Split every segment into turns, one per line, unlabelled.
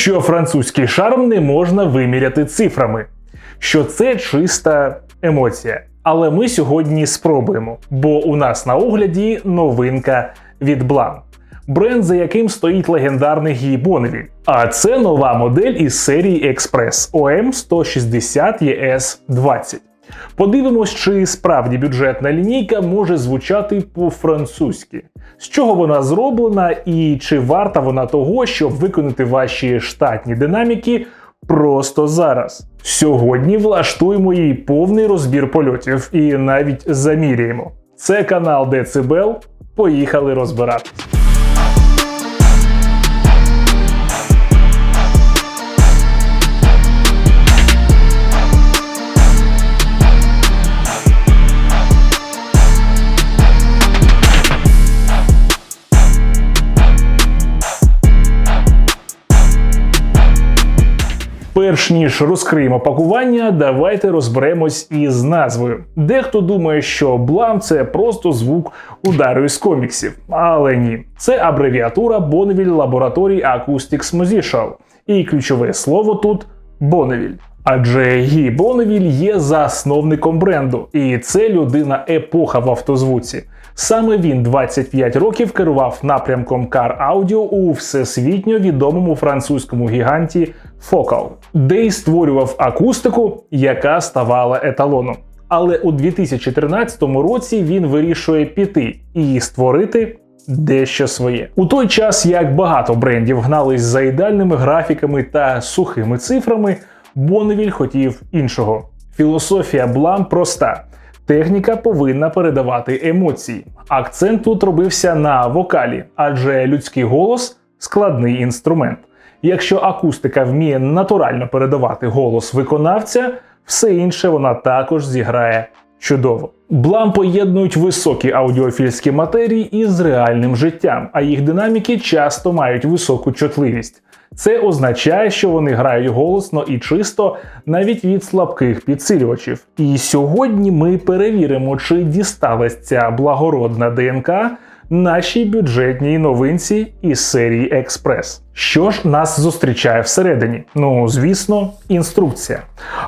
що французький шарм не можна виміряти цифрами, що це чиста емоція. Але ми сьогодні спробуємо, бо у нас на огляді новинка від Блан. Бренд, за яким стоїть легендарний Гій Бонневіль. А це нова модель із серії Express OM 160 ES 20. Подивимось, чи справді бюджетна лінійка може звучати по-французьки, з чого вона зроблена і чи варта вона того, щоб виконати ваші штатні динаміки просто зараз. Сьогодні влаштуємо їй повний розбір польотів і навіть заміряємо. Це канал Децибел. Поїхали розбиратись. Перш ніж розкриємо пакування, давайте розберемось із назвою. Дехто думає, що блам це просто звук удару із коміксів, але ні, це абревіатура Bonneville Laboratory Acoustics Musical. І ключове слово тут Bonneville. Адже Гі Бонневіль є засновником бренду, і це людина епоха в автозвуці. Саме він 25 років керував напрямком Car Audio у всесвітньо відомому французькому гіганті Focal, де й створював акустику, яка ставала еталоном. Але у 2013 році він вирішує піти і створити. Дещо своє у той час, як багато брендів гнались за ідеальними графіками та сухими цифрами, Бонневіль хотів іншого. Філософія Блам проста: техніка повинна передавати емоції. Акцент тут робився на вокалі, адже людський голос складний інструмент. Якщо акустика вміє натурально передавати голос виконавця, все інше вона також зіграє чудово. Блам поєднують високі аудіофільські матерії із реальним життям, а їх динаміки часто мають високу чутливість. Це означає, що вони грають голосно і чисто навіть від слабких підсилювачів. І сьогодні ми перевіримо, чи дісталась ця благородна ДНК нашій бюджетній новинці із серії Експрес. Що ж нас зустрічає всередині? Ну, звісно, інструкція.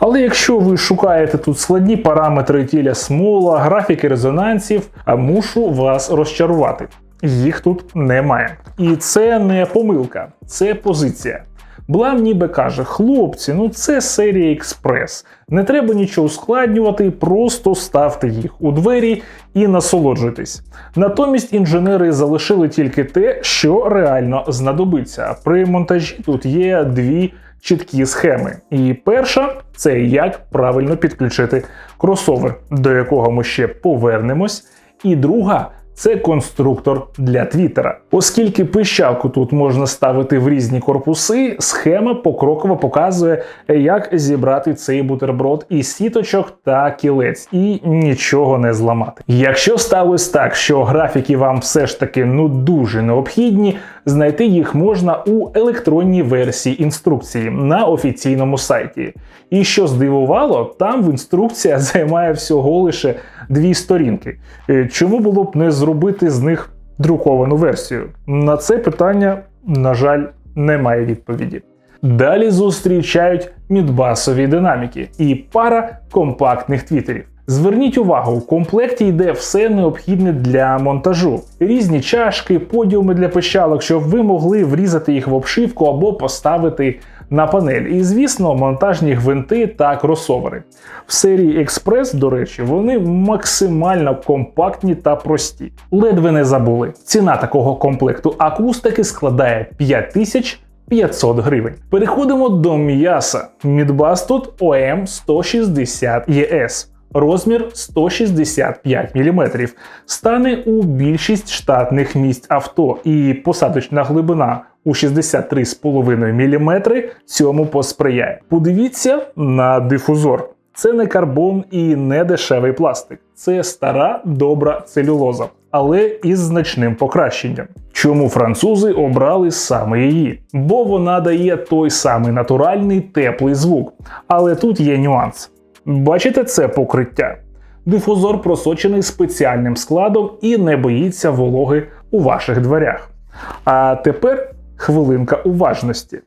Але якщо ви шукаєте тут складні параметри тіля смола, графіки резонансів, мушу вас розчарувати. Їх тут немає. І це не помилка, це позиція. Блам ніби каже: хлопці, ну це серія експрес. Не треба нічого ускладнювати, просто ставте їх у двері і насолоджуйтесь. Натомість інженери залишили тільки те, що реально знадобиться. При монтажі тут є дві чіткі схеми. І перша це як правильно підключити кросовер, до якого ми ще повернемось. І друга це конструктор для твіттера. Оскільки пищалку тут можна ставити в різні корпуси, схема покроково показує, як зібрати цей бутерброд із сіточок та кілець, і нічого не зламати. Якщо сталося так, що графіки вам все ж таки ну дуже необхідні, знайти їх можна у електронній версії інструкції на офіційному сайті. І що здивувало, там в інструкція займає всього лише дві сторінки. Е, чому було б не зробити з них друковану версію? На це питання, на жаль, немає відповіді. Далі зустрічають мідбасові динаміки і пара компактних твітерів. Зверніть увагу, у комплекті йде все необхідне для монтажу: різні чашки, подіуми для пищалок, щоб ви могли врізати їх в обшивку або поставити на панель. І, звісно, монтажні гвинти та кросовери. В серії Express, до речі, вони максимально компактні та прості. Ледве не забули. Ціна такого комплекту акустики складає 5000 500 гривень. Переходимо до м'яса. Мідбас тут OM 160 ES розмір 165 мм, стане у більшість штатних місць авто, і посадочна глибина у 63,5 мм цьому посприяє. Подивіться на дифузор. Це не карбон і не дешевий пластик. Це стара добра целюлоза, але із значним покращенням. Чому французи обрали саме її? Бо вона дає той самий натуральний теплий звук. Але тут є нюанс. Бачите це покриття? Дифузор просочений спеціальним складом і не боїться вологи у ваших дверях. А тепер хвилинка уважності.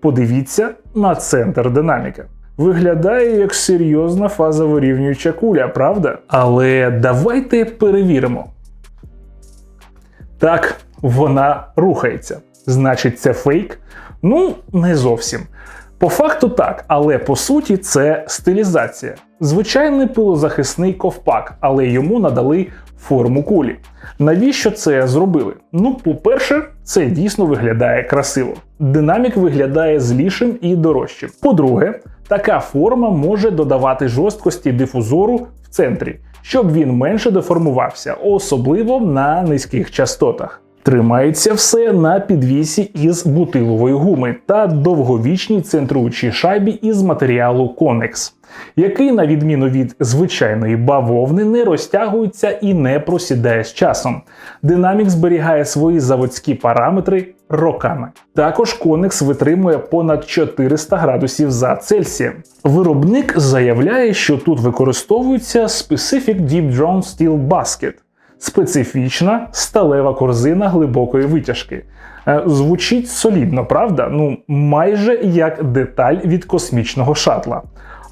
Подивіться на центр динаміка. Виглядає як серйозна фаза вирівнююча куля, правда? Але давайте перевіримо. Так, вона рухається. Значить, це фейк? Ну, не зовсім. По факту так, але по суті це стилізація. Звичайний пилозахисний ковпак, але йому надали форму кулі. Навіщо це зробили? Ну, по-перше, це дійсно виглядає красиво. Динамік виглядає злішим і дорожчим. По-друге, така форма може додавати жорсткості дифузору в центрі, щоб він менше деформувався, особливо на низьких частотах. Тримається все на підвісі із бутилової гуми та довговічній центруючій шайбі із матеріалу Connex, який, на відміну від звичайної бавовни, не розтягується і не просідає з часом. Динамік зберігає свої заводські параметри роками. Також Connex витримує понад 400 градусів за Цельсієм. Виробник заявляє, що тут використовується Specific Deep Drawn Steel Basket – специфічна сталева корзина глибокої витяжки. Е, звучить солідно, правда? Ну, майже як деталь від космічного шатла.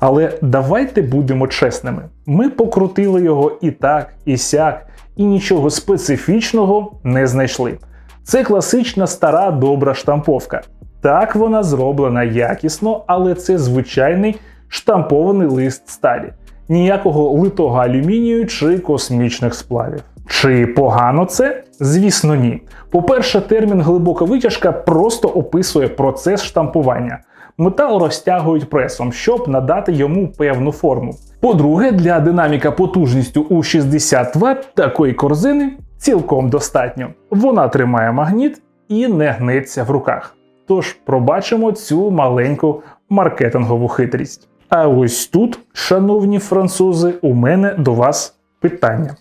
Але давайте будемо чесними. Ми покрутили його і так, і сяк, і нічого специфічного не знайшли. Це класична стара добра штамповка. Так вона зроблена якісно, але це звичайний штампований лист сталі. Ніякого литого алюмінію чи космічних сплавів. Чи погано це? Звісно, ні. По-перше, термін глибока витяжка просто описує процес штампування. Метал розтягують пресом, щоб надати йому певну форму. По-друге, для динаміка потужністю у 60 Вт такої корзини цілком достатньо. Вона тримає магніт і не гнеться в руках. Тож пробачимо цю маленьку маркетингову хитрість. А ось тут, шановні французи, у мене до вас питання.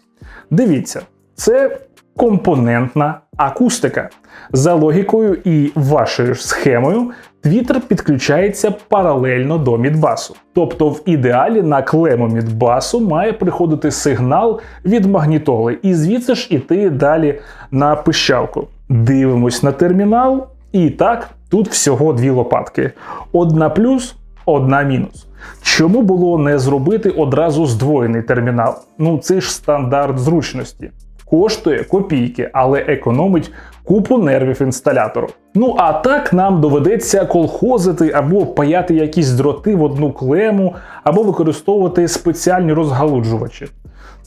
Дивіться, це компонентна акустика. За логікою і вашою схемою, твітер підключається паралельно до мідбасу. Тобто, в ідеалі на клему мідбасу має приходити сигнал від магнітоли, і звідси ж іти далі на пищалку. Дивимось на термінал, і так, тут всього дві лопатки: одна плюс, одна мінус. Чому було не зробити одразу здвоєний термінал? Ну це ж стандарт зручності. Коштує копійки, але економить купу нервів інсталятору. Ну а так нам доведеться колхозити або паяти якісь дроти в одну клему, або використовувати спеціальні розгалуджувачі.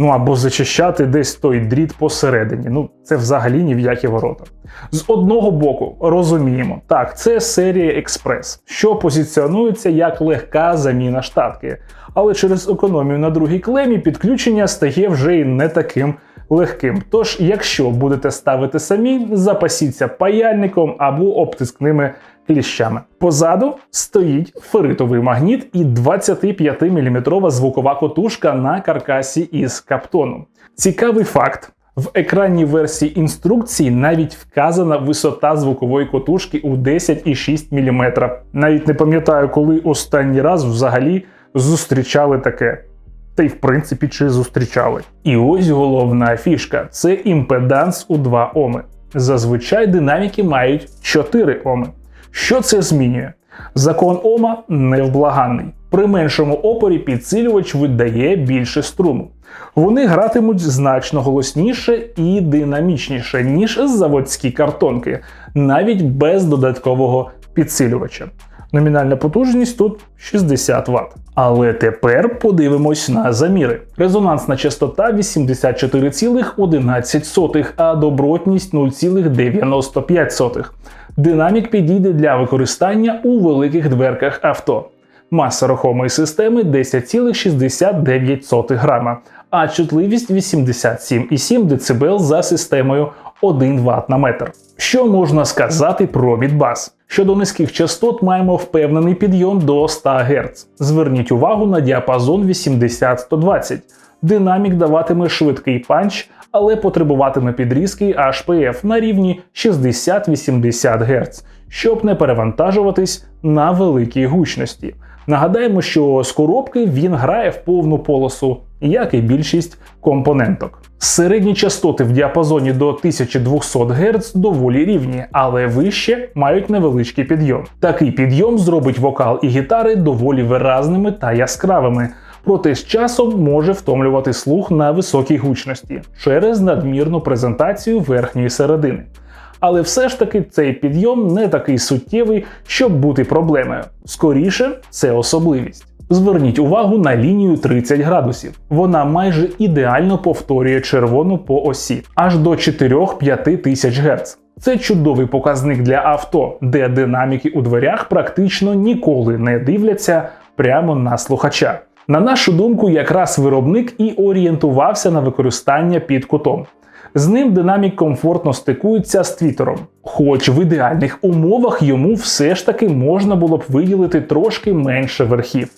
Ну або зачищати десь той дріт посередині. Ну це взагалі ні в які ворота. З одного боку, розуміємо, так, це серія експрес, що позиціонується як легка заміна штатки. Але через економію на другій клемі підключення стає вже й не таким легким. Тож, якщо будете ставити самі, запасіться паяльником або обтискними кліщами. Позаду стоїть феритовий магніт і 25-мм звукова котушка на каркасі із каптону. Цікавий факт. В екранній версії інструкції навіть вказана висота звукової котушки у 10,6 мм. Навіть не пам'ятаю, коли останній раз взагалі зустрічали таке. Та й в принципі чи зустрічали. І ось головна фішка це імпеданс у 2 Оми. Зазвичай динаміки мають 4 Оми. Що це змінює? Закон Ома невблаганний. При меншому опорі підсилювач видає більше струму. Вони гратимуть значно голосніше і динамічніше, ніж заводські картонки, навіть без додаткового підсилювача. Номінальна потужність тут 60 Вт. Але тепер подивимось на заміри. Резонансна частота 84,11, а добротність 0,95. Динамік підійде для використання у великих дверках авто. Маса рухомої системи 10,69 грама, а чутливість 87,7 дБ за системою 1 Вт на метр. Що можна сказати про Мідбас? Щодо низьких частот маємо впевнений підйом до 100 Гц. Зверніть увагу на діапазон 80-120. Динамік даватиме швидкий панч, але потребуватиме підрізки HPF на рівні 60-80 Гц, щоб не перевантажуватись на великій гучності. Нагадаємо, що з коробки він грає в повну полосу, як і більшість компоненток. Середні частоти в діапазоні до 1200 Гц доволі рівні, але вище мають невеличкий підйом. Такий підйом зробить вокал і гітари доволі виразними та яскравими. Проте з часом може втомлювати слух на високій гучності через надмірну презентацію верхньої середини. Але все ж таки цей підйом не такий суттєвий, щоб бути проблемою. Скоріше, це особливість. Зверніть увагу на лінію 30 градусів. Вона майже ідеально повторює червону по осі аж до 4-5 тисяч Гц. Це чудовий показник для авто, де динаміки у дверях практично ніколи не дивляться прямо на слухача. На нашу думку, якраз виробник і орієнтувався на використання під кутом. З ним динамік комфортно стикується з твіттером, хоч в ідеальних умовах йому все ж таки можна було б виділити трошки менше верхів.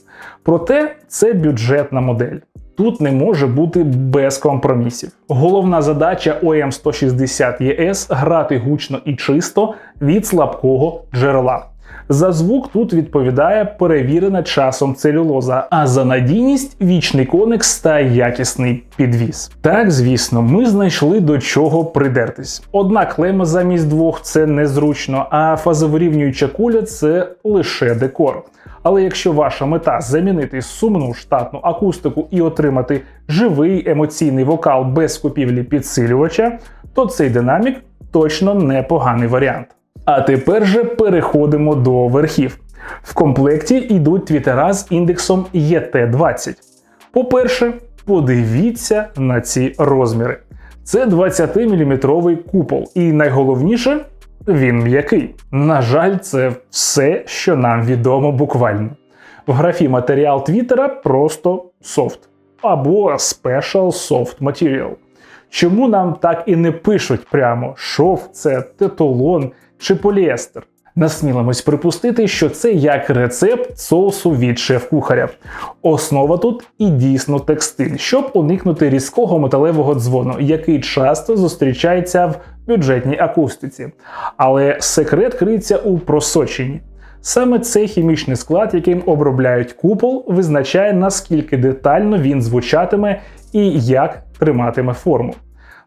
Проте це бюджетна модель. Тут не може бути без компромісів. Головна задача ом 160 ЄС грати гучно і чисто від слабкого джерела. За звук тут відповідає перевірена часом целюлоза, а за надійність вічний коникс та якісний підвіз. Так, звісно, ми знайшли до чого придертись. Одна клема замість двох це незручно, а фазовирівнююча куля це лише декор. Але якщо ваша мета замінити сумну штатну акустику і отримати живий емоційний вокал без купівлі підсилювача, то цей динамік точно непоганий варіант. А тепер же переходимо до верхів. В комплекті йдуть твітера з індексом ET20. По-перше, подивіться на ці розміри. Це 20-мм купол, і найголовніше, він м'який. На жаль, це все, що нам відомо буквально. В графі матеріал Твіттера просто софт або Special Soft Material. Чому нам так і не пишуть прямо шов це тетолон чи поліестер? Насмілимось припустити, що це як рецепт соусу від шеф-кухаря. Основа тут і дійсно текстиль, щоб уникнути різкого металевого дзвону, який часто зустрічається в бюджетній акустиці. Але секрет криється у просоченні. Саме цей хімічний склад, яким обробляють купол, визначає наскільки детально він звучатиме і як триматиме форму.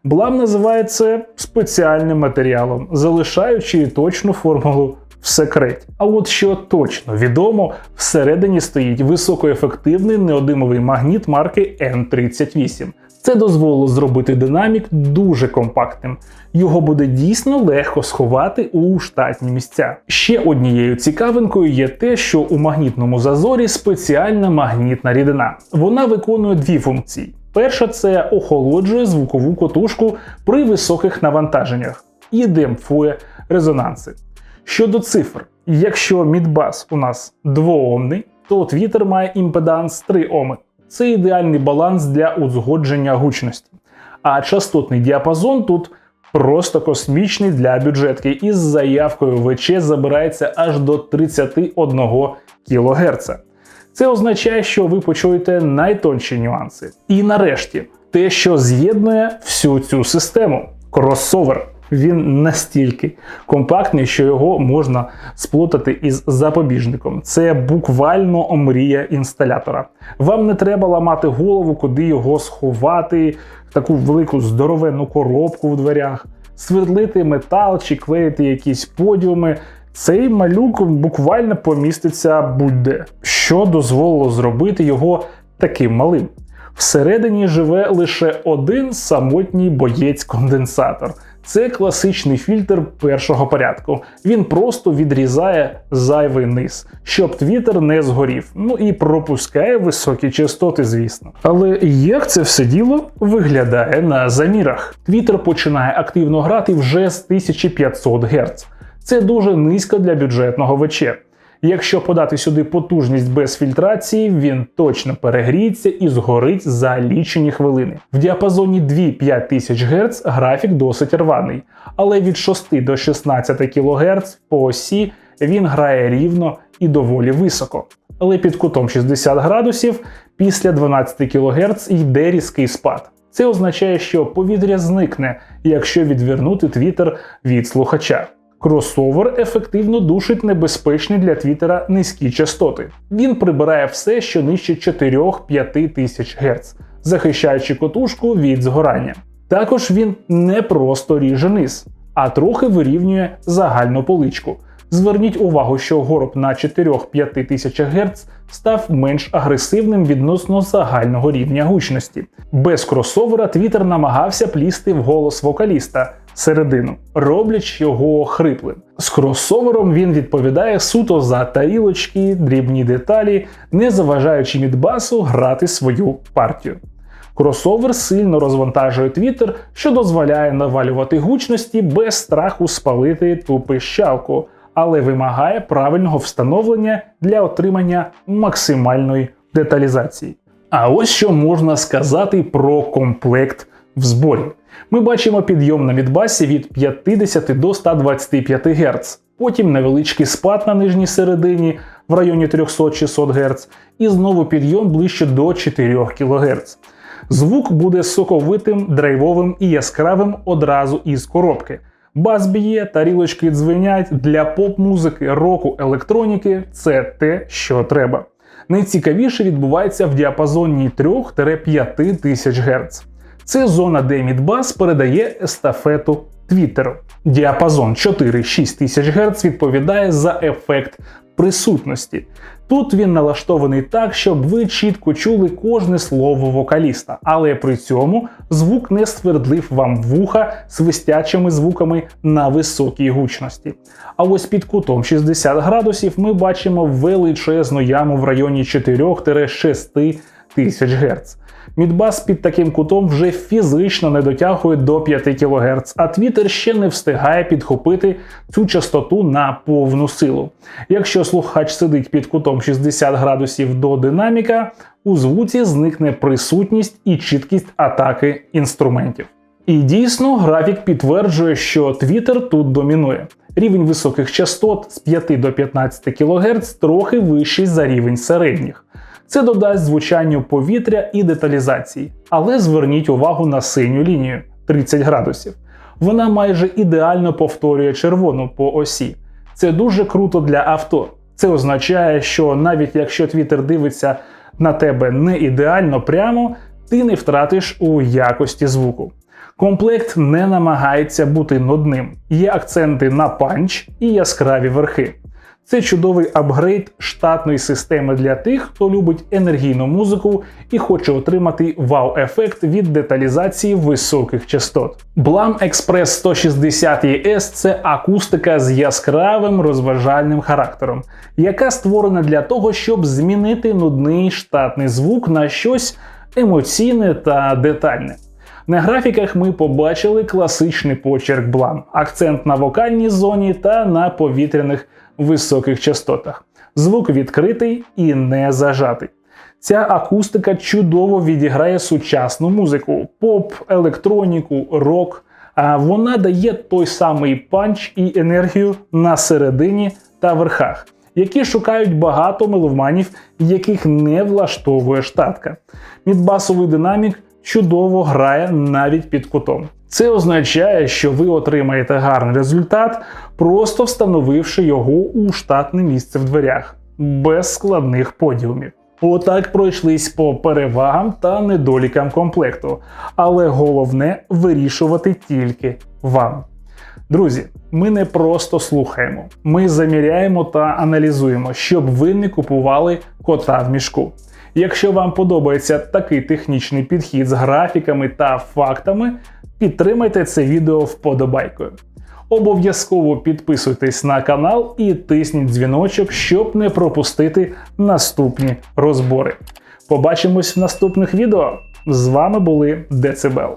Блам називає це спеціальним матеріалом, залишаючи точну формулу в секреті. А от що точно відомо, всередині стоїть високоефективний неодимовий магніт марки N38. Це дозволило зробити динамік дуже компактним. Його буде дійсно легко сховати у штатні місця. Ще однією цікавинкою є те, що у магнітному зазорі спеціальна магнітна рідина. Вона виконує дві функції. Перша це охолоджує звукову котушку при високих навантаженнях і демпфує резонанси. Щодо цифр, якщо мідбас у нас двоомний, то твітер має імпеданс 3 Оми. Це ідеальний баланс для узгодження гучності. А частотний діапазон тут просто космічний для бюджетки, із заявкою ВЧ забирається аж до 31 кГц. Це означає, що ви почуєте найтонші нюанси. І нарешті, те, що з'єднує всю цю систему кросовер. Він настільки компактний, що його можна сплутати із запобіжником. Це буквально мрія інсталятора. Вам не треба ламати голову, куди його сховати, таку велику здоровенну коробку в дверях, свердлити метал чи клеїти якісь подіуми. Цей малюк буквально поміститься будь-де, що дозволило зробити його таким малим. Всередині живе лише один самотній боєць-конденсатор. Це класичний фільтр першого порядку. Він просто відрізає зайвий низ, щоб твіттер не згорів. Ну і пропускає високі частоти, звісно. Але як це все діло виглядає на замірах? Твіттер починає активно грати вже з 1500 Гц. Це дуже низько для бюджетного ВЧ. Якщо подати сюди потужність без фільтрації, він точно перегріється і згорить за лічені хвилини. В діапазоні 2-5 тисяч Гц графік досить рваний, але від 6 до 16 кГц по осі він грає рівно і доволі високо. Але під кутом 60 градусів після 12 кГц йде різкий спад. Це означає, що повітря зникне, якщо відвернути твітер від слухача. Кросовер ефективно душить небезпечні для твіттера низькі частоти. Він прибирає все, що нижче 4-5 тисяч Гц, захищаючи котушку від згорання. Також він не просто ріже низ, а трохи вирівнює загальну поличку. Зверніть увагу, що горб на 4-5 тисячах Гц став менш агресивним відносно загального рівня гучності. Без кросовера Твіттер намагався плісти в голос вокаліста середину, роблячи його хриплим. З кросовером він відповідає суто за тарілочки, дрібні деталі, не заважаючи Мідбасу грати свою партію. Кросовер сильно розвантажує Twitter, що дозволяє навалювати гучності без страху спалити ту пищалку, але вимагає правильного встановлення для отримання максимальної деталізації. А ось що можна сказати про комплект в зборі. Ми бачимо підйом на мідбасі від 50 до 125 Гц, потім невеличкий спад на нижній середині в районі 300-600 Гц, і знову підйом ближче до 4 кГц. Звук буде соковитим, драйвовим і яскравим одразу із коробки. Бас б'є, тарілочки дзвенять для поп-музики, року, електроніки це те, що треба. Найцікавіше відбувається в діапазоні 3-5 тисяч Гц. Це зона, де мідбас передає естафету Твіттеру. Діапазон 4-6 тисяч Гц відповідає за ефект присутності. Тут він налаштований так, щоб ви чітко чули кожне слово вокаліста, але при цьому звук не ствердлив вам вуха свистячими звуками на високій гучності. А ось під кутом 60 градусів ми бачимо величезну яму в районі 4-6 тисяч Гц. Мідбас під таким кутом вже фізично не дотягує до 5 кГц, а Twitter ще не встигає підхопити цю частоту на повну силу. Якщо слухач сидить під кутом 60 градусів до динаміка, у звуці зникне присутність і чіткість атаки інструментів. І дійсно, графік підтверджує, що Twitter тут домінує. Рівень високих частот з 5 до 15 кГц трохи вищий за рівень середніх. Це додасть звучанню повітря і деталізації. Але зверніть увагу на синю лінію 30 градусів. Вона майже ідеально повторює червону по осі. Це дуже круто для авто. Це означає, що навіть якщо Твіттер дивиться на тебе не ідеально прямо, ти не втратиш у якості звуку. Комплект не намагається бути нудним. Є акценти на панч і яскраві верхи. Це чудовий апгрейд штатної системи для тих, хто любить енергійну музику і хоче отримати вау-ефект від деталізації високих частот. Blam Express 160 ES це акустика з яскравим розважальним характером, яка створена для того, щоб змінити нудний штатний звук на щось емоційне та детальне. На графіках ми побачили класичний почерк Blam, акцент на вокальній зоні та на повітряних високих частотах. Звук відкритий і не зажатий. Ця акустика чудово відіграє сучасну музику: поп, електроніку, рок. А вона дає той самий панч і енергію на середині та верхах, які шукають багато меловманів, яких не влаштовує штатка. Мідбасовий динамік чудово грає навіть під кутом. Це означає, що ви отримаєте гарний результат, просто встановивши його у штатне місце в дверях, без складних подіумів. Отак пройшлись по перевагам та недолікам комплекту, але головне вирішувати тільки вам. Друзі, ми не просто слухаємо, ми заміряємо та аналізуємо, щоб ви не купували кота в мішку. Якщо вам подобається такий технічний підхід з графіками та фактами, підтримайте це відео вподобайкою. Обов'язково підписуйтесь на канал і тисніть дзвіночок, щоб не пропустити наступні розбори. Побачимось в наступних відео. З вами були Децибел.